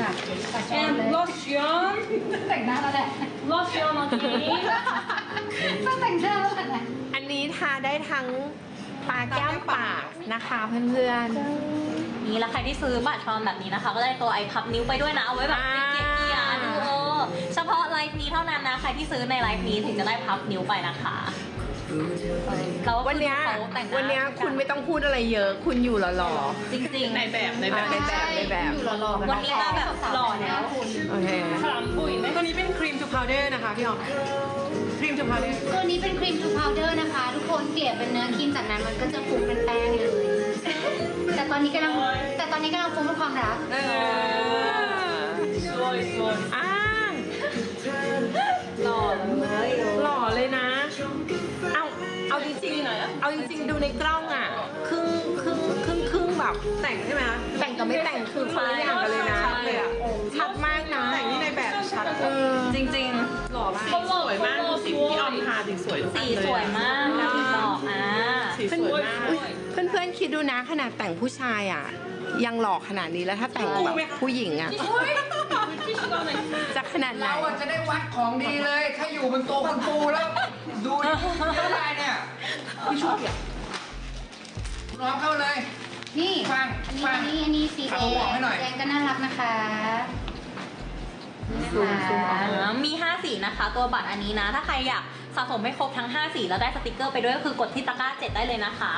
ค่ะปัดช้อน and เลย lotion แต่งหน้าแล้วแหละ lotion again ต้องแต่งหน้าแล้วแหละอันนี้ทาได้ทั้งปลาแก้มปากนะคะเพื่อนนี่แล้วใครที่ซื้อบัตรชอนแบบนี้นะคะ ก็ได้ตัวไอพับนิ้วไปด้วยนะ เอาไว้แบบเป็นเกียร์เกียร์ดูเออเฉพาะไลฟ์นี้เท่านั้นนะ ใครที่ซื้อในไลฟ์นี้ถึงจะได้พับนิ้วไปนะคะ เราวันนี้วันนี้คุณไม่ต้องพูดอะไรเยอะ คุณอยู่หล่อจริงๆในแบบในแบบในแบบในแบบวันนี้ก็แบบหล่อแล้วคุณโอเคฉลามปุ๋ยไหมตัวนี้เป็นครีมทูพาวเดอร์นะคะพี่อ๋อมครีมทูพาวเดอร์ตัวนี้เป็นครีมทูพาวเดอร์นะคะ ทุกคนเปลี่ยเป็นเนื้อครีมจากนั้นมันก็จะฟูเป็นแป้งเลยแต่ตอนนี้กำลังแต่ตอนนี้กำลังฟูเป็นความรักช่วยสวยอ้าหล่อเลย เอาจริงๆดูในกล้องอะครึ่งครึ่งครึ่งครึ่งแบบแต่งใช่ไหมคะแต่งกับไม่แต่งคือคนละอย่างกันเลยนะเลยอะชัดมากนะแต่งนี่ในแบบชัดเออจริงหล่อมากสวยมากดูสิพี่ออมทาถึงสวยทุกๆอัสีนเลยสวยมากนะพี่บอกอ่าสีสวยมากอุ๊ยเพื่อนๆคิดดูนะขนาดแต่งผู้ชายอะยังหล่อขนาดนี้แล้วถ้าแต่งแบบผู้หญิงอะจะขนาดไหน เราอะจะได้วัดของดีเลย ถ้าอยู่บนโต๊ะคุณปูแล้ว ดูดิเท่าไหรเนี่ยพี่ชุบเนี่ยคุณน้องเข้าเลย นี่ฟังอันนี้ฟังอันนี้อันนี้สีแดเอาบอกให้หน่อยงแดงก็น่ารักนะคะนี่ซูมซูมนะเอาคะอ่ามี 5 สีนะคะ ตัวบัตรอันนี้นะ ถ้าใครอยากสะสมให้ครบทั้ง 5 สีแล้วได้สติกเกอร์ไปด้วยก็คือกดที่ตะกร้า 7 ได้เลยนะคะ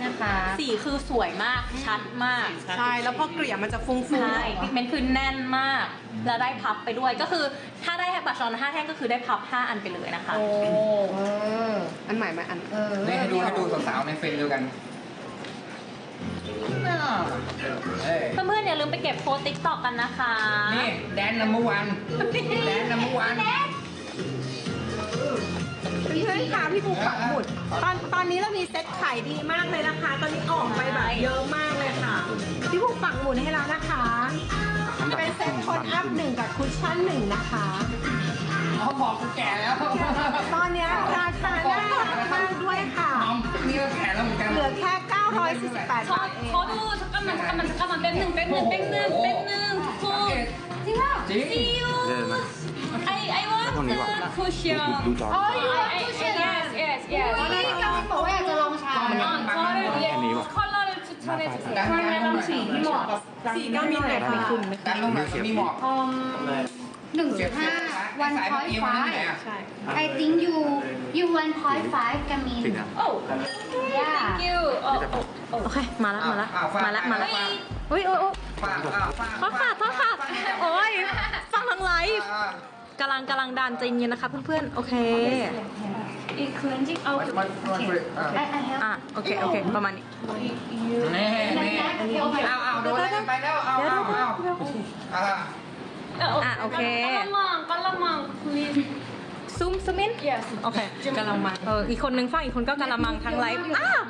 นี่นะคะ สีคือสวยมากชัดมากใช่ แล้วพอเกลี่ยมันจะฟุ้งๆใช่พิกเมนต์คือแน่นมาก แล้วได้พับไปด้วยก็คือถ้าได้บัตรชอน5แท่งก็คือได้พับ 5 อันไปเลยนะคะเอออันใหม่มาอันเออนี่ให้ดูให้ดูสาวๆในเฟรมเดียวกันน่าเอ้ยเพื่อนๆอย่าลืมไปเก็บโพสติ๊กต็อกกันนะคะ นี่แดนนัมเบอร์วันแดนนัมเบอร์วันพี่ เพื่อนค่ะพี่ปูปักหมุด ตอนตอนนี้เรามีเซ็ตขายดีมากเลยนะคะ ตอนนี้ออกไปแบบเยอะมากเลยค่ะ พี่ปูปักหมุดให้แล้วนะคะ เป็นเซ็ตโทนอัพหนึ่งกับคุชชั่นหนึ่งนะคะ เขาบอกกูแก่แล้ว ตอนเนี้ยราคาน่ารักมากด้วยค่ะ น้องนี่ก็แก่แล้วเหมือนกัน เหลือแค่ 948 บาทเอง 저도 잠깐만 잠깐만 잠깐만 뺏는 뺏는 뺏는 뺏는 투콘 จริงป่ะ จริง See you I I want to cushion. Oh, you want cushion? Yes, yes, yes. ตอนนั้นกำลังบอกว่าอยากจะลองใช้ color, yes. Color to turn it. ทำไมลองสีที่เหมาะกับสีก้ามีแต่มีคุณไหมด้านลงมามีหมอกหนึ่งจุดห้า one point five I think you you one point five กามิน oh yeah thank you โอเค มาละมาละมาละมาละอุ้ยโอ้ยโอ้ยขาขาดขาขาดโอ้ยฟังทางไลฟ์ กำลังกำลังดันใจเย็นนะคะเพื่อนๆ โอเค It cleansing. Oh, okay. Much, much, okay. Uh, I, I have. อะโอเคโอเคประมาณนี้ You. นี่นี่ That, that, okay. เอาเอาโดนอะไรกันไปแล้วเอาเอาเอาเอา Uh, Ah, okay. Kalamang, kalamang, please. ซุ้มสมิน Yes. โอเคกะละมังเอออีกคนนึงฟังอีกคนก็กะละมังทั้งไลฟ์อ้าว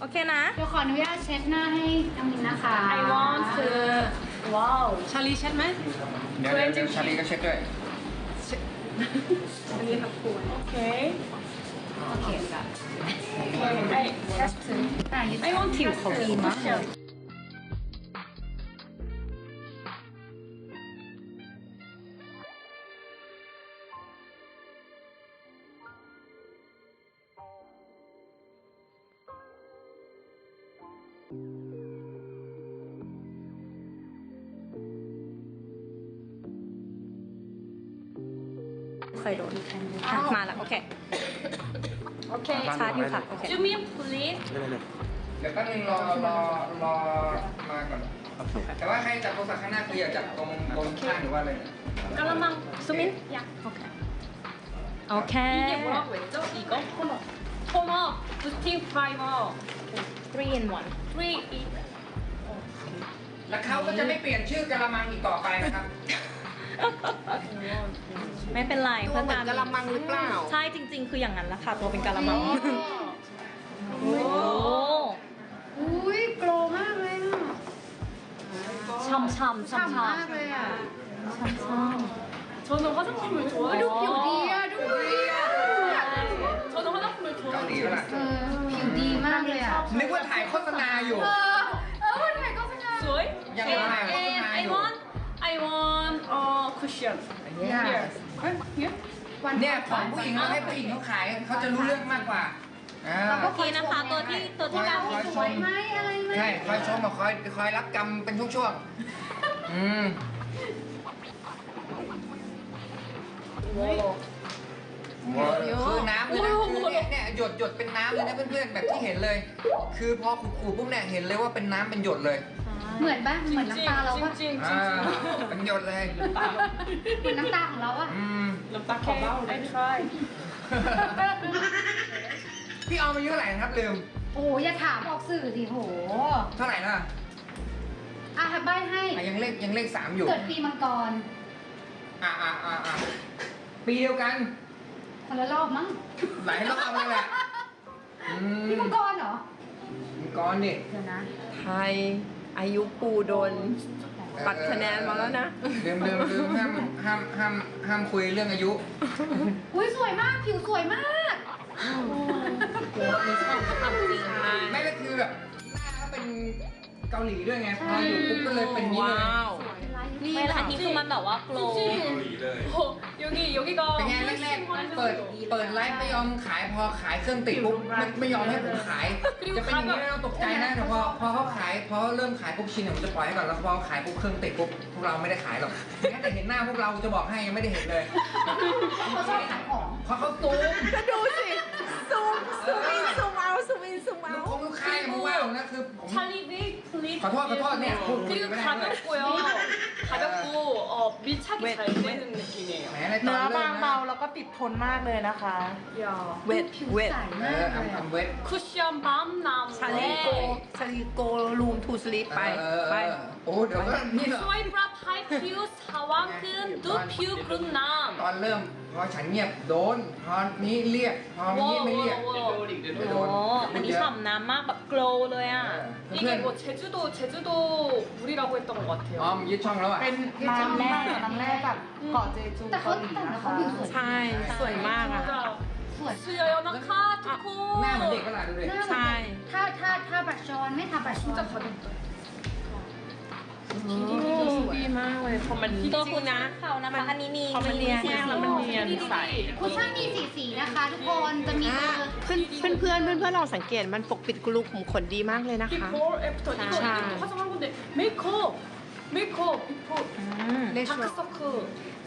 โอเคนะ เดี๋ยวขออนุญาตเช็ดหน้าให้น้ำมินนะคะ I want to. Wow. ชาลีเช็ดไหม เดี๋ยวเดี๋ยวชาลีก็เช็ดด้วย okay okay I test อะยึด I want to cushion เค อ่ะมาแล้ว โอเค okay ชาร์จอยู่ค่ะ โอเค zoom in please เดี๋ยวแป๊บนึงรอรอรอมาก่อน แต่ว่าให้จับโทรศัพท์ข้างหน้าคืออย่าจับตรงตรงข้างหรือว่าอะไร 깔라망 ซูมิน 야 โอเค โอเค 이게 뭐라고 했죠? 이거? 토너 토너 부스팅 프라이머 three in one 3 이 แล้วเขาก็จะไม่เปลี่ยนชื่อกะละมังอีกต่อไปนะครับ ไม่เป็นไร ตัว เพื่อน เหมือนกะละมังหรือเปล่า ใช่จริง ๆ คืออย่างนั้นแหละค่ะ ตัวเป็นกะละมัง โอ้ อุ้ยโกลมากเลยอ่ะ ช่ำช่ำช่ำ ฉ่ำ ช่ มากเลยอ่ะ ำช่ำช่ำ 저는 화장품을 โอ้ย 좋아해요 ดูผิวดีอ่ะ ดูผิวดีอ่ะ 저는 화장품을 เกาหลี 좋아해요 ป่ะ เออ ผิวดีมากเลยอ่ะ นึกว่าถ่ายโฆษณาอยู่ เออ เออถ่ายโฆษณา สวย ยังไม่ถ่ายโฆษ and ณา I อยู่ want Cushion. เนี่ย Here. Huh? Here? วันเนี่ยของผู้หญิงเราให้ผู้หญิงเขาขายเขาจะรู้เรื่องมากกว่าอ่าเราก็โอเคนะคะตัวที่ตัวที่การคอยชสวยมไหมอะไรไหมใช่คอยชมมาคอยคอยรับกรรมเป็นช่วงๆอืมคือน้ำเลยนะคือเนี่ยเนี่ยหยดหยดเป็นน้ำเลยนะเพื่อนๆแบบที่เห็นเลย คือพอขูดๆปุ๊บเนี่ยเห็นเลยว่าเป็นน้ำเป็นหยดเลย เหมือนบ้างเหมือนน้ำตาเราอะจริงๆจริงเป็นหยดเลยเหมือนน้ำตาของเราอะอืมน้ำตาของเล่าไม่ใช่พี่ออมอายุเท่าไหร่นะครับลืม โอ้ยอย่าถามออกสื่อสิโหเท่าไหร่นะอะใบให้ยังเลขยังเลขสามอยู่ เกิดปีมังกรอะอะอะอะปีเดียวกัน คนละรอบมั้งหลายรอบเลยแหละพี่มังกรเหรอ มังกรเนี่เดี๋ยวนะ ไทย อายุปูโดน ปัดคะแนนมาแล้วนะ ลืมลืมลืมห้ามห้ามห้ามห้ามคุยเรื่องอายุ อุ้ยสวยมาก ผิวสวยมาก นี่ชอบทำจริง ไม่ก็คือแบบหน้าเขาเป็นเกาหลีด้วยไง พออยู่ปุ๊บก็เลยเป็นอย่างนี้เลย ว้าว นี่แหละอันนี้คือมันแบบว่าโกลว์ 어, 여기, 여기가 เป็นไงแรกๆเปิดเปิดไลฟ์ไม่ยอมขายพอขายเครื่องติดปุ๊บไม่ไม่ยอมให้ผมขาย จะเป็นอย่างนี้ไม่ต้องตกใจนะแต่พอพอเขาขายพอเริ่มขายปุ๊บชินเนี่ยผมจะปล่อยให้ก่อนแล้วพอขายปุ๊บเครื่องติดปุ๊บพวกเราไม่ได้ขายหรอกแม้แต่เห็นหน้าพวกเราจะบอกให้ยังไม่ได้เห็นเลยเขาชอบขายของเพราะเขาตูม ก็ดูสิซูมซูมอินซูม ลูกค้าอย่างว่าผมนะคือผม 찰리비 플립 ขอโทษขอโทษเนี่ยพูดคุย 그리고 ไม่ได้เลย 가볍고요. 가볍고 어, 밀착이 왜? 잘 되는 느낌이에요. แหมในตอ เนื้ น อ เริ่ บาม ง นะ เบาแล้วก็ติดทนมากเลยนะคะ 야. เวท ผิว เวท ใส เอ มาก อ เลย ทำ อะ ทำเวท 쿠션 밤남 ชาลีโก ชาลีโกรูมทูสลีปไป เออ ไป เออโอ้เดี๋ยวก็นี่เหรอ 스와이프라 파이퓨 사왕큰 두퓨 그룬남 ตอนเริ่มพอฉันเงียบโดน พอนี้เรียก พอนี้ไม่เรียก 워워워 ไม่โด โอ้ น อันนี้ฉ่ำน้ำมากแบบโกล ว์เลยอ่ะ เพื่อน 이게 뭐 제주도 제주도 물이라고 했던 것 อ๋อ 같아요 มยึดช่องแล้วอ่ะ เป็นน้ำแร่น้ำแร่แบบเกาะเจจู แต่เขา เกาหลี แต่ง นะ เขา คะ ผิวสวย ใช่ สวยมากอ่ะ 진짜 สวย 수여요 나카 หน้าเหมือน 두코 เด็กก็ล่ะดูดิ หน้าเหมือน ใช่ ถ้าถ้าถ้าบัตรชอนไม่ทาบัตรชอน 진짜 가볍다 ดีมากเลยพอมันตัวคุณนะเขานะคะอันนี้มีพอมันเนียนแล้วมันเนียนใสคุณช่างมีสีสีนะคะ ทุกคนจะมีเพื่อนเพื่อนเพื่อนเพื่อนลองสังเกตมันปกปิดกลุ่มขนดีมากเลยนะคะใช่เม่โคไม่โคทักซักคือ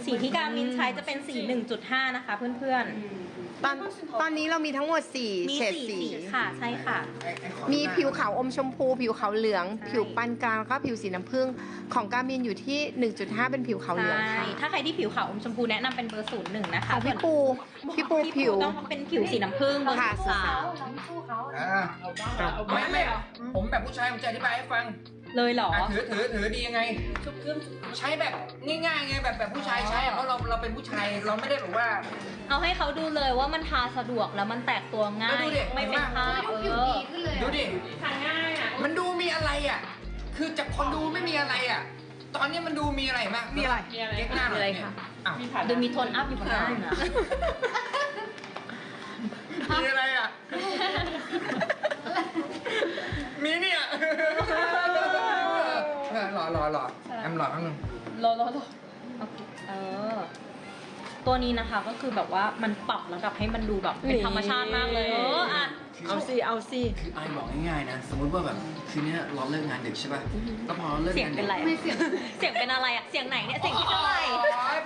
สีที่กามินใช้จะเป็นสี 1.5 นะคะเพื่อนๆ ตอนตอนนี้เรามีทั้งหมดๆ4มีเฉดสีสีสีค่ะ ใช่ค่ะไอ้ไอ้ขอบมีหน้ผิวขาวอมชมพู ผิวขาวเหลือง ใช่ ผิวปานกลางแล้วก็ผิวสีน้ำผึ้งของกามินอยู่ที่ 1.5 เป็นผิวขาวเหลืองใช่ค่ะถ้าใครที่ผิวขาวอมชมพูแนะนำเป็นเบอร์ศูนย์หนึ่งนะคะของพี่ปูพี่ปูพี่ผิว ต้องเป็นผิวสีน้ำผึ้งเบอร์ค่ะสาเขามเราไม่สู้เขาอ่าไม่ไม่ผมแบบผู้ชายผมจะอธิบายให้ฟัง เลยเหรอ อะถือถือถือดียังไง조금ใช้แบบง่ายๆไงแบบแบบผู้ชายใช้อะเพราะเราเราเป็นผู้ชายเราไม่ได้แบบว่า เอาให้เขาดูเลยว่ามันทาสะดวกแล้วมันแตกตัวง่าแล้วยดูดิ ไม่เป็นคราบดูเอผิวอ ดีขึ้นเลยอะดูดิมันดูมีอะไรอะ คือจากคนดูไม่มีอะไรอะ ตอนนี้มันดูมีอะไรมากมีอะไรเก๊กหน้าหน่อยมีอะไรเนี่ยคะอ้าวดูมีโทนอัพอยู่บนหน้าอยู่นะมีอะไรอะ มีเนี่ย รอรอแอมรอแป๊บนึงรอรอรอเออ ตัวนี้นะคะก็คือแบบว่ามันปรับระดับให้มันดูแบบเป็นธรรมชาติมากเลย เอออะ เอาสิเอาสิคือไอบอกง่ายๆนะ สมมติว่าแบบคืนนี้ร้อาเลิกงานดึกใช่ป่ะก็พอเลิกงานเสียงเป็ดึนไรอะเสียงเป็นอะไรอะเสียงไหนเนี่ยเสียงที่เท่าไหร่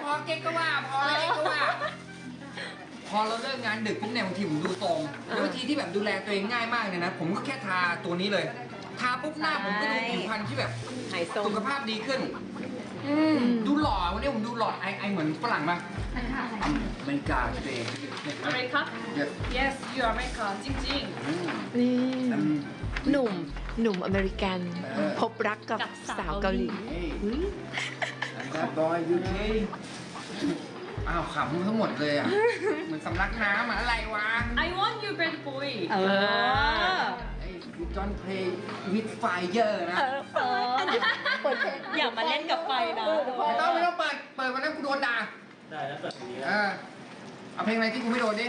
พอเก๊กก็ว่าพอเล็กก็ว่า พอเราเลิกงานดึกปุ๊บเนี่ยบางทีผมดูตรงแล้วบางทีที่แบบดูแลตัวเองง่ายมากเนี่ยนะผมก็แค่ทาตัวนี้เลย ทาปุ๊บหน้าผมก็ดูผิวพรรณที่แบบสุขภาพดีขึ้น ดูหล่อวันนี้ผมดูหล่อไอไอเหมือนฝรั่งปะอเมริกาเด็อเมริกา yes yes you are American จริงๆนี่หนุ่มหนุ่มอเมริกัน พบรักกับสาวเกาหลี That boy UK อ้าวขำทั้งหมดเลยอะ เหมือนสำลักน้ำอะอะไรวะ I want you bad boy เออไอ้ you don't play with fire นะ เอออย่ามาเล่นกับไฟนะไม่ต้องไม่ต้องเปิด เปิดวันนั้นกูโดนด่า ได้แล้วเปิดเออเอาเพลงอะไรที่กูไม่โดนดิ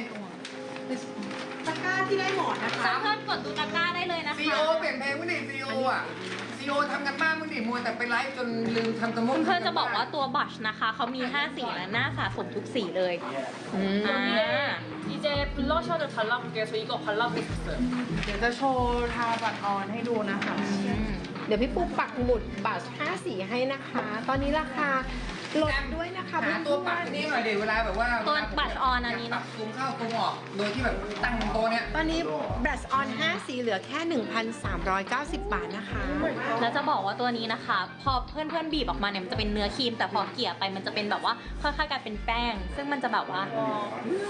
ตะกร้าที่ได้หมอนนะคะเพื่อนๆกดดูตะกร้าได้เลยนะคะซีโอเปลี่ยนเพลงไม่ดิซีโออะซี ซีโอทำกันบ้านมึงดิมัวแต่ไปไลฟ์จนลืมทำตะมุก เพื่อนๆจะบอกว่าตัวบัชนะคะเขามี 5 สีและหน้าสะสมทุกสีเลย อืม อ่า 이제 블러셔를 발라볼게요. 저 이거 발라보고 있어요. เดี๋ยวจะโชว์ทาบัตรออนให้ดูนะคะ เดี๋ยวพี่ปุ๊กปักหมุดบัตร5สีให้นะคะ ตอนนี้ราคา ลดด้วยนะคะหาตัวปักอันนี้หน่อยดิเวลาแบบว่าตัวบัตรออนอันนี้ปันะกซูมเข้าซูมออกโดยที่แบบตั้งโต๊ะเนี้ยตอนนี้บัตรออน5สีเหลือแค่ 1,390 บาทนะคะ แล้วจะบอกว่าตัวนี้นะคะ พอเพื่อนๆบีบออกมาเนี่ยมันจะเป็นเนื้อครีม แต่พอเกลี่ยไปมันจะเป็นแบบว่าค่อยๆกลายเป็นแป้ง ซึ่งมันจะแบบว่า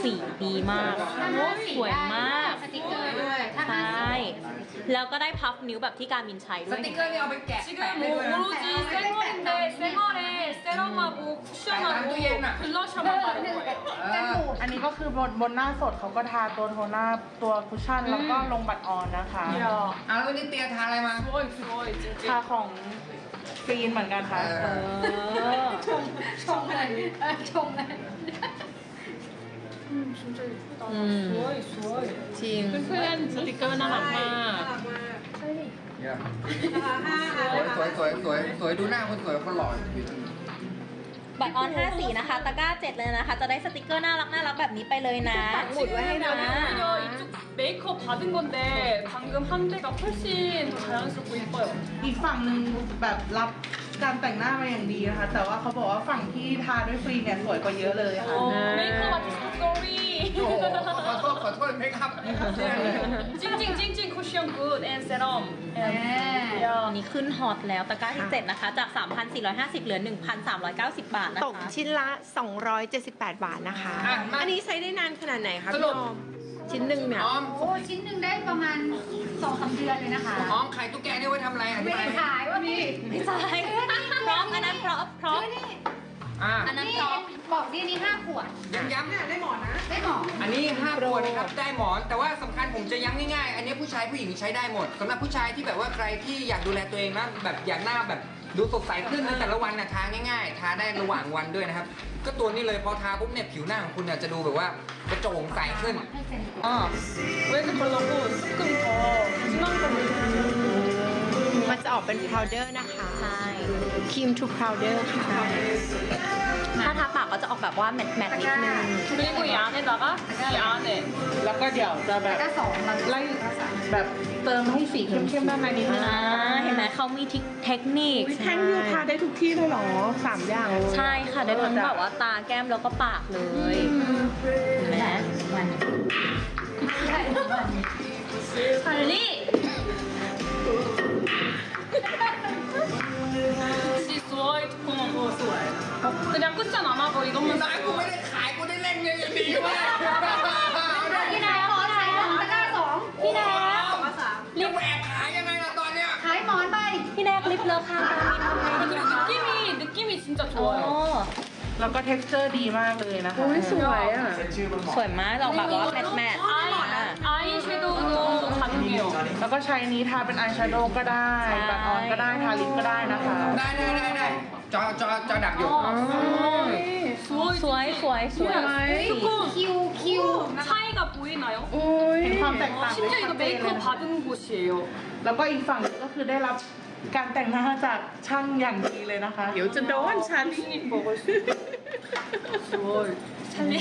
สีดีมากถ้าห้าสีสวยมากสติกเกอร์ด้วยถ้าใชห้าสี่ แล้วก็ได้พับนิ้วแบบที่การมินใช้ด้ ส วย ติกเกอร์นี่เอาไปแกะ 지금 แปะได้ 뭐 ด้วยนะ 오로지 생얼인데 생얼에 세럼하고 쿠션하고 블러셔만 바른 거예요. เออ อันนี้ก็คือบนบนหน้าสดเขาก็ทาตัวโทนหน้าตัวคุชชั่น แล้วก็ลงบัตรออนนะคะ 이야, เอาแล้ววันนี้เตียทาอะไรมา 주워이 주워이 찡찡. ทาของกรีนเหมือนกันค่ะ เอ เอ อ อ ชงเลยเออชงเล ย 음, 진짜 예쁘다. 음. 주워이 주워이. จริง พื่อนๆสติกเกอร์น่ารักมาก สวยสวยสวยสวยสวยดูหน้าคนสวยคนหล่ออยู่ตรงนี้ บัตรออน 5 สีนะคะ ตะกร้า 7 เลยนะคะ จะได้สติกเกอร์น่ารักน่ารักแบบนี้ไปเลยนะ หมุดไว้ให้ด้วยนะ 오히려 이쪽 메이크업 받은 건데 방금 한 대가 훨씬 더 자연스럽고 예뻐요. อีกฝั่งหนึ่งแบบรับ การแต่งหน้ามาอย่างดีนะคะ แต่ว่าเขาบอกว่าฝั่งที่ทาด้วยฟรีเนี่ยสวยกว่าเยอะเลยค่ะ 어, 메이크업 아티스트 쏘리. โอ้โหขอโทษขอโทษเมคอัพเนี่ยเลย 찡찡찡찡 쿠션 굿 앤 세럼. เออ 야. อันนี้ขึ้นฮอตแล้วตะกร้าที่ 7 นะคะ จาก 3,450 เหลือ 1,390 บาทนะ ตก คะ ชิ้นละ 278 บาทนะคะ อ่ะมา อันนี้ใช้ได้นานขนาดไหนคะ ส พี่ รุ อ ป อม ชิ้นหนึ่งเนี่ยอ้อมโอ้ชิ้นหนึ่งได้ประมาณสองสามเดือนเลยนะคะอ้อมไข่ตุ๊กแกนี่ไว้ทำอะไรอธิไม่บายได้ขายว่าพี่ไม่ใช่พร้อมอันนั้นพร้อมพร้อมนี่อ่าอันนั้นนี่พร้อมบอกดินี่ห้าขวดย้ำย้ำได้หมอนอันนี้ห้าขวดนะครับได้หมอนแต่ว่าสำคัญผมจะย้ำง่ายๆ อันนี้ผู้ชายผู้หญิงใช้ได้หมดสำหรับผู้ชายที่แบบว่าใครที่อยากดูแลตัวเองนะแบบอยากหน้าแบบ ดูสดใสขึ้นในแต่ละวันนะทาง่ายๆ ทาได้ระหว่างวันด้วยนะครับ ก็ตัวนี้เลยพอทาปุ๊บเนี่ยผิวหน้าของคุณเนี่ยจะดูแบบว่ากระโจ่งใสขึ้น ให้เซ็น อ๋อ 웨이크 발라고 조금 더 진한 걸로 มันจะออกเป็นพาวเดอร์นะคะ ใช่ ครีมทูพาวเดอร์ค่ะ ถ้าทาปากก็จะออกแบบว่าแมตต์แมตต์นิดนึง 그리고 이 안에다가 이 안에 แล้วก็เดี๋ยวจะแบบ ก็สองเรา ไล่แบบเติมให้สีเข้มๆด้านในนิดนึง อ่า เห็นไหมเขามีเทคนิค วิแท่งยูทาได้ทุกที่เลยเหรอสามอย่างเลย ใช่ค่ะ ได้ทั้งแบบว่าตาแก้มแล้วก็ปากเลยเห็นไหม พาลี่ 혹시 수어이 투콩하고 그냥 끝장 안 하고 이것만 ร้านกูไม่ได้ขายกูได้เล่นเงินอย่างดีเว้ย พี่นายขอขายหมอนตะกร้าสองพี่นาย รีบแอบขายยังไงล่ะตอนเนี้ย ขายหมอนไป พี่แนกลิปเลอค่ะการมินทำไงดี 그리고 느낌이 느낌이 진짜 โอ้ 좋아요 แล้วก็ texture ดีมากเลยนะคะสวยอ่ะ สวยมากออกแบบว่าแมทแมท 아이 아이섀도우도 가능해요 แล้วก็ใช้นี้ทาเป็นอายแชโดว์ก็ได้ บัตรออนก็ได้ ทาลิปก็ได้นะคะ ได้ได้ได้ได้จอจอจอดับอยู่ 수어이 สวยสวยสวยสี คิวคิว 차이가 보이나요? เห็นความแตกต่างได้ 심지어 ชั 이거 ดเจนเลย 메이크업 นะคะ 받은 곳이에요 แล้วก็อีกฝั่งหนึ่งก็คือได้รับ การแต่งหน้าจากช่างอย่างดีเลยนะคะ เดี๋ยวจะโดนชาลีบอกว่โอ้ยชาลี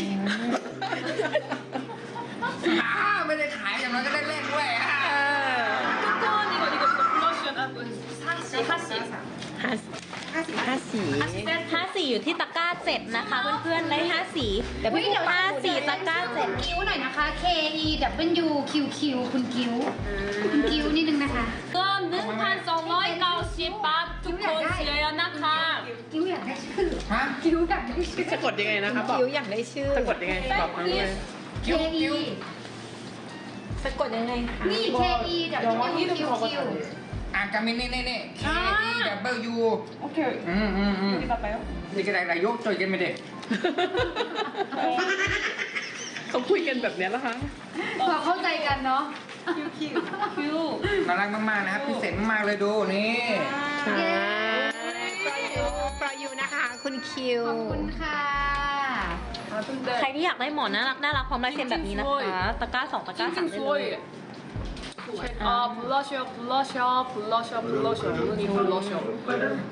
ไม่ได้ขายอย่างน้อยก็ได้เล่นด้วยอะก็นี่ก็นี่ก็โปรโมชั่นอะห้าสิบห้าสิบห้าสิบห้าสีห้าสีห้สีอยู่ที่ตะกร้าเจ็ดนะคะ เพื่อนๆในยห้าสีเดี๋ยวพี่ป้าสีตะกร้าเจ็ดคิ้วหน่อยนะคะ K E W Q Q คุณคิ้วคุณคิ้วนิดนึงนะคะ 1,290 บาททุกคนเชียร์นะคะคิวอยากได้ชื่อฮะคิวอยากได้ชื่อสะกดยังไงนะครับกคิวอยากได้ชื่อจะกดยังไงตอบมึงเลยคิวคิวจะกดยังไงนี่ K E ดับเบิลยูคิวอ่านกันนี่นี่นี่ K E ดัเบลยูโอเคอืมอืมอืมนี่กระไดไรยกจอยกันไม่เด็กเขาคุยกันแบบนี้แล้วฮะพอเข้าใจกันเนาะ 큐 น่ารักมากๆนะครับพิเศษมากๆเลยดูนี่ ค่ะปรยูนะคะ คุณคิว ขอบคุณค่ะ 아 근데 ใครที่อยากได้หมอนน่ารักน่ารักพร้อมลายเซ็นแบบนี้นะคะ ตะกร้าสองตะกร้าสาม 찡찡 ได้เลย 수어이 아 블러셔 블러셔 블러셔 블러셔 눈이 블러셔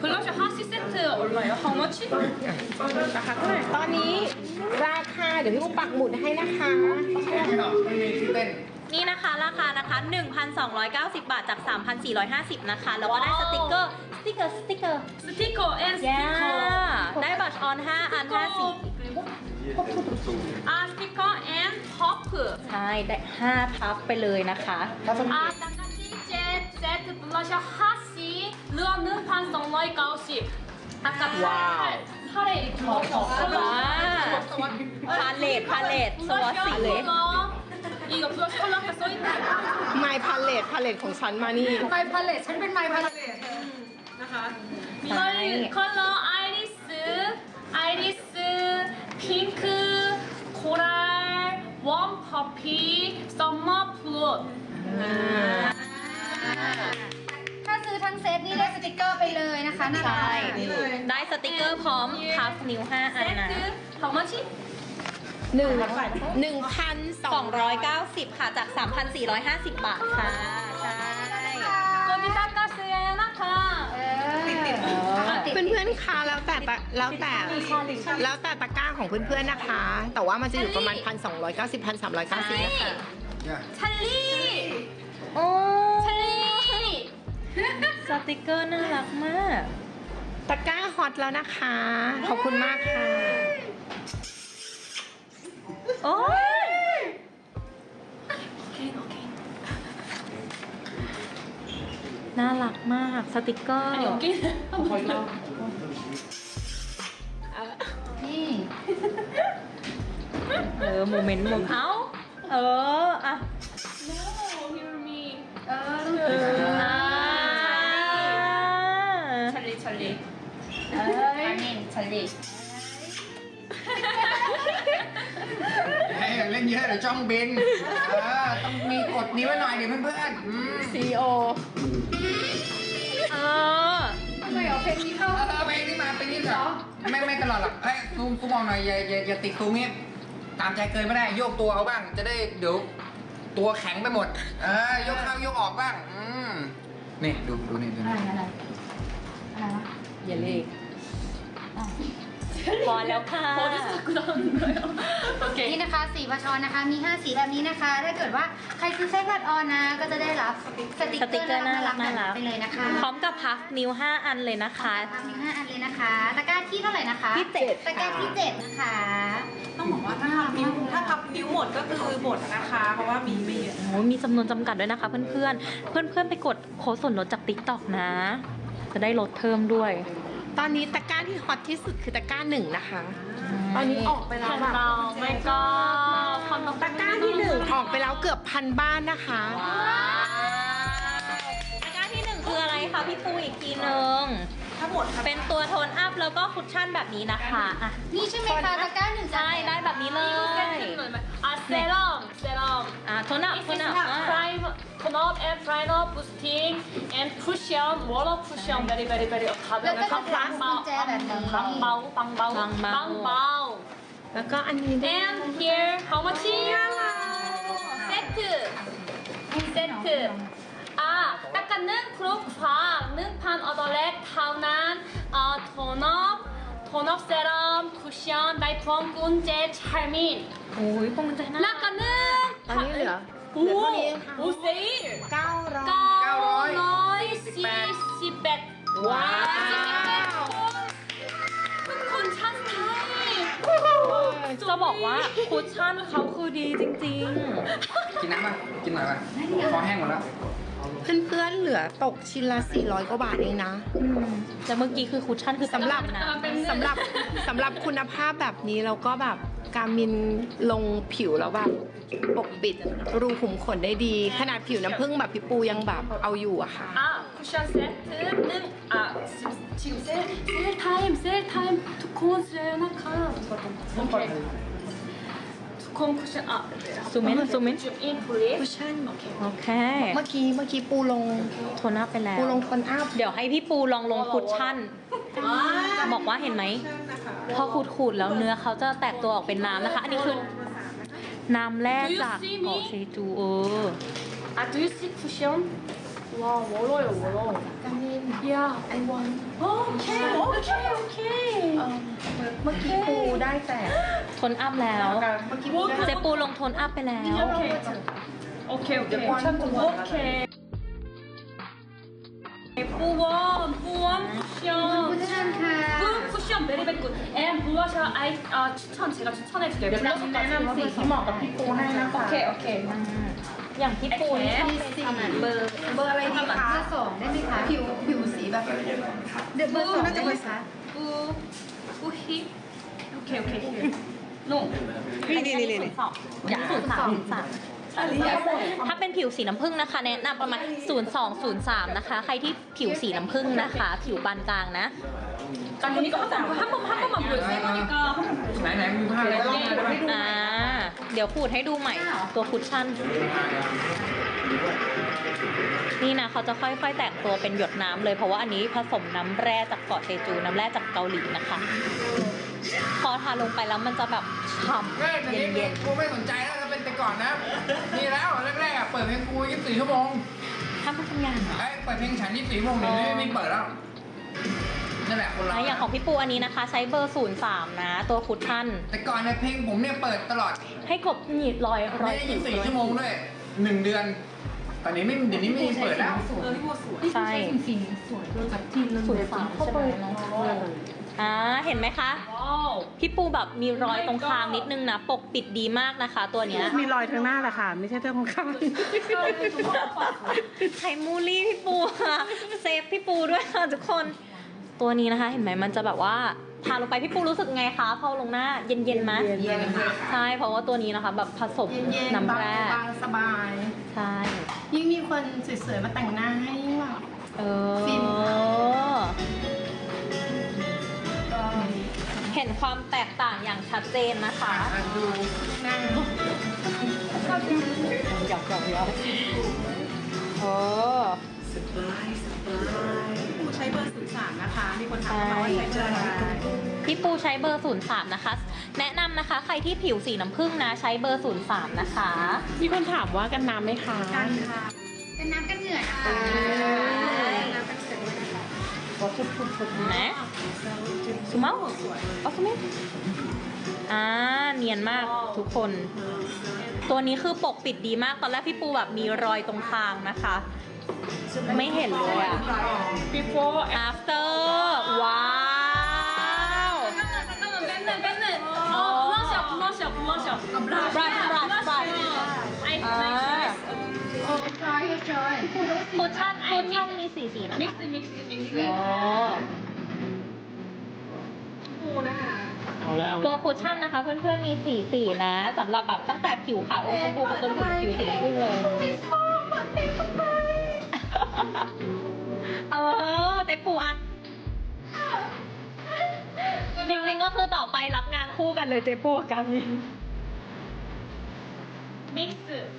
블러셔 하나씩 세트 얼마예요? How much? ราคาเท่าไหร่ตอนนี้ราคาเดี๋ยวพี่ปุ๊กปักหมุดให้นะคะ ไม่หรอกไม่มีที่เต้น นี่นะคะราคานะคะ 1,290 บาทจาก 3,450 นะคะ แล้วก็ได้สติกเกอร์ สติกเกอร์ สติกเกอร์ 스티커 앤 ย่า 스티커 ได้บัตรออน 5 อัน 5 สี 아 스티커 앤 퍼프 ใช่ ได้ 5 พับไปเลยนะคะ 아 딱까지 제 세트 블러셔 하시 르어는 판성 너이 가오시 아까 와우. 팔 팔에 이렇게 넣어서 ว้าพาเลตพาเลตสวอต 블러셔 สีเลย 이거 อีกับตัวช่วยเราแค่โซ่อีกแต่ไมพาเลตพาเลตของฉันมานี่ ไมพาเลตฉันเป็นไมพาเลตนะคะคใช่ลคนลไอริสไอริสพิงค์โคราวอมพอพีซัมเมอร์พลูดถ้าซื้อทั้งเซตนี่ได้สติกเกอร์ไปเลยนะคะน่ารัก ได้สติกเกอร์พร้อมพัฟนิ้ว5อันนะ เซตซื้อของ much หนึ่งหนึ่งพันสองร้อยเก้าสิบค่ะจากสามพันสี่ร้อยห้าสิบบาทค่ะ ใช่ตัวนี้ตั้งก็ซื้นะคะเป็นเพื่อนค้าแล้วแต่แล้วแต่แล้วแต่ตะก้าของเพื่อนเพื่อนๆนะคะ แต่ว่ามันจะอยู่ประมาณพันสองร้อยเก้าสิบพันสามร้อยเก้าสิบนะคะชัลี่โอ้ชัลี่สติกเกอร์น่ารักมาก ตะก้าฮอตแล้วนะคะ ขอบคุณมากค่ะ โอ้ยน่ารักมากสติกเกอร์กินคอยเล่านี่เออโมเมนต์โมเอ้าเอออะ No hear me เออต้อเลีชาลีเอ้ยชาลีลี เฮ้ยเล่นเยอะเดี๋ยวจ้องบินเออต้องมีกดนิ้วไว้หน่อยดิเพื่อนๆอืม CEO เออทำไมเอาเพลงนี้เข้า เออเออไปนี่มาไปนี่เหรอไม่ไม่ตลอดหรอกเอ้ยซูมซูมมองหน่อยอย่าอย่าอย่าติดซูมเงี้ยตามใจเกินไม่ได้โยกตัวเอาบ้าง จะได้เดี๋ยวตัวแข็งไปหมด เออยกเข้ายกออกบ้าง อืมนี่ดูดูนี่ดูอะไรนี่อะไรอะไรวะอย่าเลข พอแล้วค่ะ 어디서 자꾸 나오는 거예요? 오케이. นี่นะคะสีบัตรออนนะคะ มี 5 สีแบบนี้นะคะ ถ้าเกิดว่าใครซื้อเซตบัตรออนนะ ก็จะได้รับสติก ส เก ติ อก ร์ เกอร์น่ารัก ๆ น่ารัก ไปเลยนะคะ พร้อมกับพัฟนิ้ว 5 อันเลยนะคะ ทำมีห้าอันเลยนะคะ ตะกร้าที่เท่าไหร่นะคะ ที่เจ็ด ตะกร้าที่เจ็ดนะคะ ต้องบอกว่าถ้าพับนิ้วถ้าพับนิ้วหมดก็คือหมดนะคะ เพราะว่ามีไม่เยอะ โอ้ยมีจำนวนจำกัดด้วยนะคะ เพื่อนๆ เพื่อนๆ ไปกดโค้ดส่วนลดจาก t ิ k t o k นะ จะได้ลดเพิ่มด้วย ตอนนี้ตะกร้าที่ฮอตที่สุดคือตะกร้าหนึ่งนะคะ ตอนนี้ออกไปแล้วแบบไม่ก็ความต้ตะกร้าที่หนึ่งออกไปแล้วเกือบพันบ้านนะคะตะกร้าที่หนึ่งคืออะไรคะพี่ปูอีกทีหนึ่งทั้งหมดเป็นตัวโทนอัพแล้วก็คุชชั่นแบบนี้นะคะนี่ใช่ไหมคะตะกร้าหนึ่งใช่ได้แบบนี้เลยอะเซรั่มเซรั่มอะโทนอัพโทนอัพ 업 and primer boosting and cushion water cushion very very very แล้ว 가벼운 ก็จะเป็นกุญแจแบบนี้ 빵바오 빵바오 빵바오. 빵바오 แล้วก็อันนี้ด้วย and here how much? 세트 세트 아 닦아는 크로크파 능판 어더렉 타운한 어 톤업 톤업 세럼 쿠션 나이프홈 군제 찰민 โอ้ยพวงมันใจน่ารัก 락가는 ตอนนี้เหลือ ปูเหลือ้สีเก้าร้อย เก้าร้อยสี่สิบแปดว้าว เป็นคนช่างไทยจะบอกว่าคุชชั่นเขาคือดีจริงกินน้ำป่ะกินหน่อยป่ะคอแห้งหมดแล้วเพื่อนๆ เหลือตกชิ้นละ 400 กว่าบาทเองนะแต่เมื่อกี้คือคุชชั่นคือสำหรับนะสำหรับสำหรับคุณภาพแบบนี้แล้วก็แบบการมินลงผิวแล้วแบบ ปกปิดรูขุมขนได้ดี ขนาดผิวน้ำผึ้งแบบพี่ปูยังแบบเอาอยู่อะค่ะ 아 쿠션 세트는 아 지금, 지금 세일, 세일 타임 세일 타임 두콘 세나카 두콘 쿠션 아 ซูมินซูมิน 줌인 플리즈 คุชชั่น โอเค เมื่อกี้เมื่อกี้ปูลง โทนอัพไปแล้ว ปูลงคนอัพ เดี๋ยวให้พี่ปูลองลงคุชชั่น บอกว่าเห็นไหม พอขูดๆแล้วเนื้อเขาจะแตกตัวออกเป็นน้ำนะคะ อันนี้คือ น้ำแร่จากเกาะเซจูเออ 아, do you see cushion? 와, 멀어요, 멀어. Yeah, I want. โอเค โอเค โอเค เมื่อกี้ปูได้แต่ โทนอัพแล้ว เมื่อกี้ปูได้ เจปูลงโทนอัพไปแล้ว 오케이. 오케이, 오케이. 오케이. 뿌원, 뿌원 คุณ 쿠션. ท่านค่ะ 굿 쿠션 베리 베리 굿. 앤 블러셔 아이 아 추천 제가 추천해줄게요. เดี๋ยวเราแนะนำสีที่เหมาะกับพี่ปูให้นะคะ 오케이 오케이. อย่างพี่ปูนี่ชอบ มีสี เบอร์ เบอร์อะไรดีคะ เบอร์สองได้ไหมคะ ผิว ผิวสีแบบ เดี๋ยวเบอร์สองได้ไหมคะ 뿌 뿌히. 오케이 오케이. 노. นี่นี่นี่นี่ สองอย่างศูนย์สามศูนย์สาม ถ้าเป็นผิวสีน้ำผึ้งนะคะ แนะนำประมาณ 0203 นะคะ ใครที่ผิวสีน้ำผึ้งนะคะ ผิวปานกลางนะ ตอนนี้ก็สั่งห้ามห้ามมาบุญไหนไหนมีผ้าอะไรบ้างอ่าเดี๋ยวขูดให้ดูใหม่ ตัวคุชชั่น นี่นะเขาจะค่อยๆ แต่งตัวเป็นหยดน้ำเลยเพราะว่าอันนี้ผสมน้ำแร่จากเกาะเซจูน้ำแร่จากเกาหลีนะคะ พอทาลงไปแล้วมันจะแบบฉ่เฮ้ยำตอนนี้เย็นกูไม่สนใจแล้วถ้าเป็นแต่ก่อนนะนี่แล้วแรกๆอะเปิดเพลงกู24ชั่วโมงๆถ้าพูดทำงานเหรอ ไอ้ยเปิดเพลงฉัน24ชั่วโมงเดี๋ยวนี้ไม่เปิดแล้วนั่นแหละคนเราอะอย่างของพี่ปูอันนี้นะคะ ใช้เบอร์ 03 นะ ตัวคุชชั่น แต่ก่อนเนี่ยเพลงผมเนี่ยเปิดตลอดให้กบหนีดรอยรอยไม่ได้สิว24ชั่วโมงด้วยหนึ่งเดือน ตอนนี้ไม่เดี๋ยวนี้ไม่มีเปิดแล้วใช่ศูนย์สามใช่ไหม อ่าเห็นไหมคะ와 우. พี่ปูแบบมีรอยตรงคางนิดนึงนะ ปกปิดดีมากนะคะ ตัวเนี้ยมีรอยทางหน้าแหละค่ะ ไม่ใช่เจ้าของข้างไข่มูลี่พี่ปูค่ะเซฟพี่ปูด้วยค่ะทุกคน ตัวนี้นะคะ เห็นไหมมันจะแบบว่าทาลงไปพี่ปูรู้สึกไงคะพอลงหน้าเย็นๆไหมเย็นค่ะ ใช่เพราะว่าตัวนี้นะคะ แบบผสมเย็นๆน้ำแร่บางๆสบาย ใช่ยิ่งมีคนสวยๆมาแต่งหน้าให้ยิ่งแบบเอฟินอ เห็นความแตกต่างอย่างชัดเจนนะคะอะดูหน้าหยอกหยอกหยอกเออใช้เบอร์ศูนย์สามนะคะ มีคนถามมาว่าใช้เบอร์อะไรพี่ปูใช้เบอร์03นะคะ แนะนำนะคะ ใครที่ผิวสีน้ำผึ้งนะใช้เบอร์03นะคะ มีคนถามว่ากันน้ำไหมคะ กันค่ะ กันน้ำกันเหงื่อค่ะน นะซูเมาเอาซูมิอ่าเนียนมากทุกคน ตัวนี้คือปกปิดดีมากตอนแรกพี่ปูแบบมีรอยตรงคางนะคะ ไม่เห็นเลยอะ before after ว้าวเป็นหนึ่งเป็นหนึ่งอ๋อเลิกจับเลิกจับเลิกจับ เลยคชชั่นคุชชั่นมีสี่สีนะมิกซ์มิกซ์มิกซ์อ๋อูนะะเอาแล้วตัวโคชชั่นนะคะเพื่อนๆมีสี่สีนะสำหรับแบบตั้งแต่ผิวขาวอมชมพูไปจนถึงผิวสีขึ้นเลยเออเต็ปูอัดจริงๆก็คือต่อไปรับงานคู่กันเลยเจ๊ปูกันมิกซ์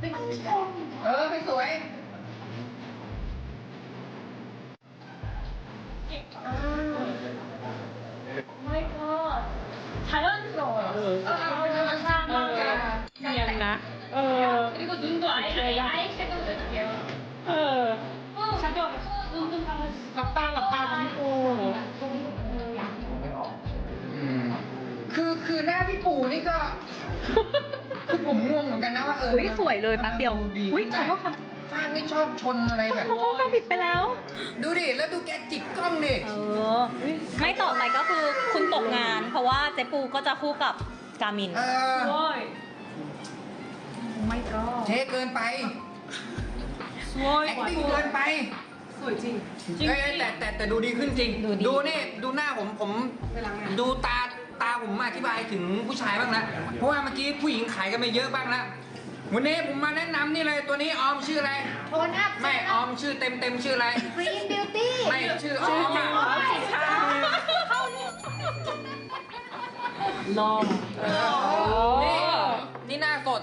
เดียวเออไม่สวย เหมือนกันนะว่าเอออุ้สวยเลยแป๊บเดียวอุ้ยฉันว่าฟาดไม่ชอบชนอะไรแบบ โอ้ก็ผิดไปแล้ว ดูดิ แล้วดูแกจิกกล้องดิ เออ ไม่ต่อไปก็คือคุณตกงาน เพราะว่าเจ๊ปูก็จะคู่กับกามิน เอโอ้ยไม่ก็เทเกินไป โอ้ย acting เกินไป สวยจริงเอ้แต่แต่แต่ดูดีขึ้นจริง ดูดี ดูนี่ดูหน้าผมผมดูตา ตาผมอธิบายถึงผู้ชายบ้างนะเพราะว่าเมื่อกี้ผู้หญิงขายกันไปเยอะบ้างแล้ววันนี้ผมมาแนะนำนี่เลยตัวนี้ออมชื่ออะไร โทนอัพไม่ออมชื่อเต็มเต็มๆชื่ออะไร กรีนบิวตี้ไม่ชื่อออมอะ Long. นี่นี่หน้าสด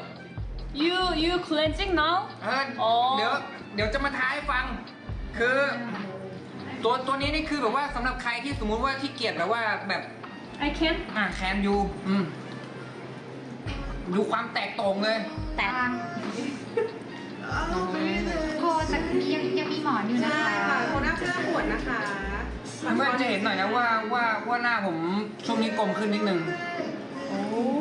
You you cleansing now? เอออ๋อ เดี๋ยวเดี๋ยวจะมาท้ายฟัง คือ ตัวตัวนี้นี่คือแบบว่าสำหรับใครที่สมมุติว่าที่เกียจแบบว่าแบบ I can. อะแคนยูอืมดูความแตกต่างเลย แต่โทนแต่ยังยังมีหมอนอยู่นะได้คะค่ะโทนหน้าเพื่อขวดนะคะเพื่อนจะเห็นหน่อยนะว่าว่าว่าหน้าผมช่วงนี้กลมขึ้นนิดนึงอืม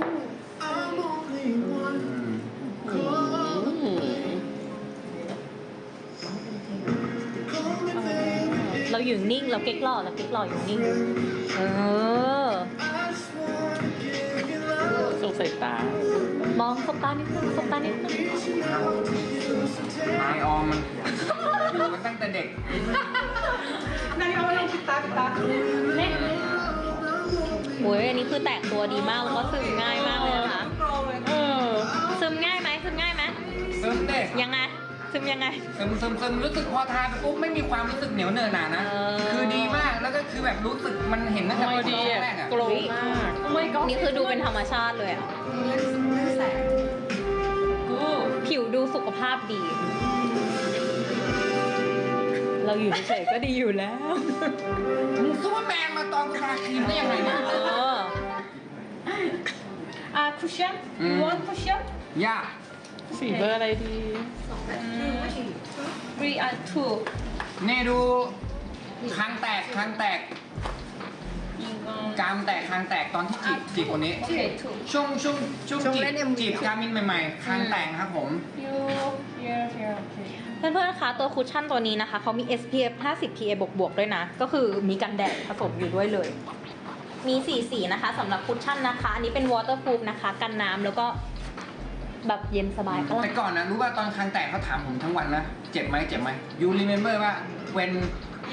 เราอยู่นิ่ง เราเก๊กหล่อเราเก๊กหล่ออยู่นิ่ง เออ ส่งสายตามองสบตานิดนึงสบตานิดนึงนายออมมันอยู่กันตั้งแต่เด็กนายเอาลงปิดตาปิดตาโอ้ยอันนี้คือแตกตัวดีมากแล้วก็ซึมง่ายมากเลยนะคะโปรเลยเออซึมง่ายไหมซึมง่ายไหมซึมเด็กยังไง ซึมยังไง ซึมซึมซึมรู้สึกพอทาไปปุ๊บไม่มีความรู้สึกเหนียวเหนอะหนานะ เออ คือดีมากแล้วก็คือแบบรู้สึกมันเห็นตั้งแต่ตอนแรกอะโกรธมาก Oh my god. นี่คือดูเป็นธรรมชาติเลยอะแสง Good. ผิวดูสุขภาพดี เราอยู่เฉยๆก็ดีอยู่แล้ว มึงซูเปอร์แมนมาตอนกูทาครีมได้ยังไงเนี่ย เออ Ah, cushion? You Mm. want cushion? ยาก สีเบอร์อะไรดี Three and two. นี่ดูคางแตกคางแตกกรามแตกคางแตกตอนที่จีบจีบคนนี้ Okay, two. ช่วงช่วงช่วงช่วงจีบเล่น MV จีบกามินใหม่ๆคางแตกครับผม You here here. Okay. เพื่อนๆ คะ ตัวคุชชั่นตัวนี้นะคะ เขามี SPF 50 PA บวกๆ ด้วยนะ ก็คือมีกันแดดผสมอยู่ด้วยเลย มีสีสีนะคะสำหรับคุชชั่นนะคะ อันนี้เป็น waterproof นะคะ กันน้ำแล้วก็ แบบเย็นสบายก็ แต่ก่อนนะรู้ว่าตอนคางแตกเขาถามผมทั้งวันนะ เจ็บไหมเจ็บไหม you remember ว่า when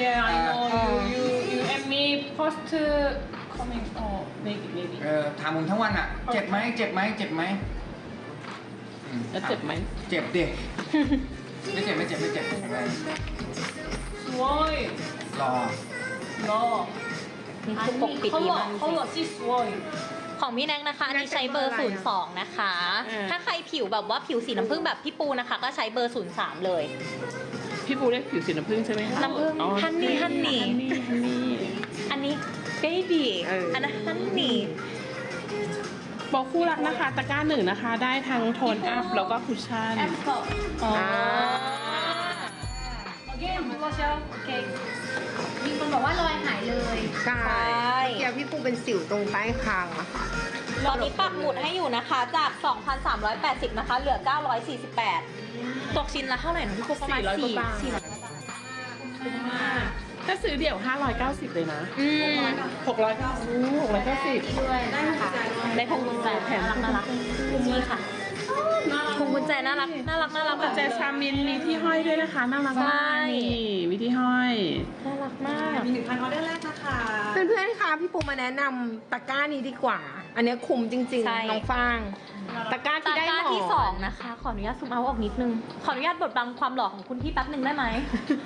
Yeah, I Uh, know uh. you you you and me first uh, coming. Oh, maybe maybe. เออถามผมทั้งวันอ่ะ เจ็บไหมเจ็บไหมเจ็บไหมอืม แล้วเจ็บไหม เจ็บดิ ไม่เจ็บไม่เจ็บไม่เจ็บแข็งแรง Swoi. รอ No. นี่คือปกปิดดีมาก 컬러 컬러 C swoi. ของพี่แน็กนะคะอันนี้ใช้เบอร์ 02 นะคะอืมถ้าใครผิวแบบว่าผิวสีน้ำผึ้งแบบพี่ปูนะคะ ก็ใช้เบอร์ 03 เลย พี่ปูเรียกผิวสีน้ำผึ้งใช่ไหมคะน้ำผึ้งอ๋อฮันนี่ฮันนี่ ฮันนี่ฮันนี่ อันนี้เบบี้เอออั อันนั้นฮันนี่ บอกคู่รักนะคะ ตะกร้าหนึ่งนะคะ ได้ทั้งโทนอัพแล้วก็คุชชั่น Apple. อ๋อ Again, blusher. Okay. มี ใช่ใช่ เดี๋ยวพี่ปูเป็นสิวตรงใต้คางอะค่ะ ตอนนี้ปักหมุดให้อยู่นะคะ จาก 2,380 นะคะ เหลือ 948 ตกชิ้นละเท่าไหร่นะพี่ปูประมาณ400กว่าบาท400ถ้าซื้อเดี่ยว 590 เลยนะ อืม690 690ด้วยนะคะได้พวงกุญแจน่ารักน่ารักนี่ค่ะ พวงกุญแจน่ารักน่ารักน่ารักกุญแจชามินมีที่ห้อยด้วยนะคะน่ารักมากใช่นี่มีที่ห้อยน่ารักมาก มีหนึ่งพันออเดอร์แรกนะคะเพื่อนๆคะพี่ปูมาแนะนำตะกร้านี้ดีกว่า อันเนี้ยคุ้มจริงใช่ ๆน้องฟางตะกร้าตะที่ได้กร้าหมอน ที่สองนะคะ ขออนุญาตซูมเอาท์ออกนิดนึง ขออนุญาตบดบังความหล่อของคุณพี่แป๊บหนึ่งได้ไหม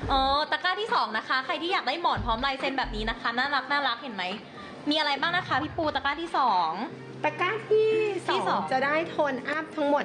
เออตะกร้าที่สองนะคะ ใครที่อยากได้หมอนพร้อมลายเซ็นแบบนี้นะคะ น่ารักน่ารักเห็นไหม มีอะไรบ้างนะคะพี่ปูตะกร้าที่สอง ตะกร้าที่ที่สสอองง จะได้โทนอัพทั้งหมด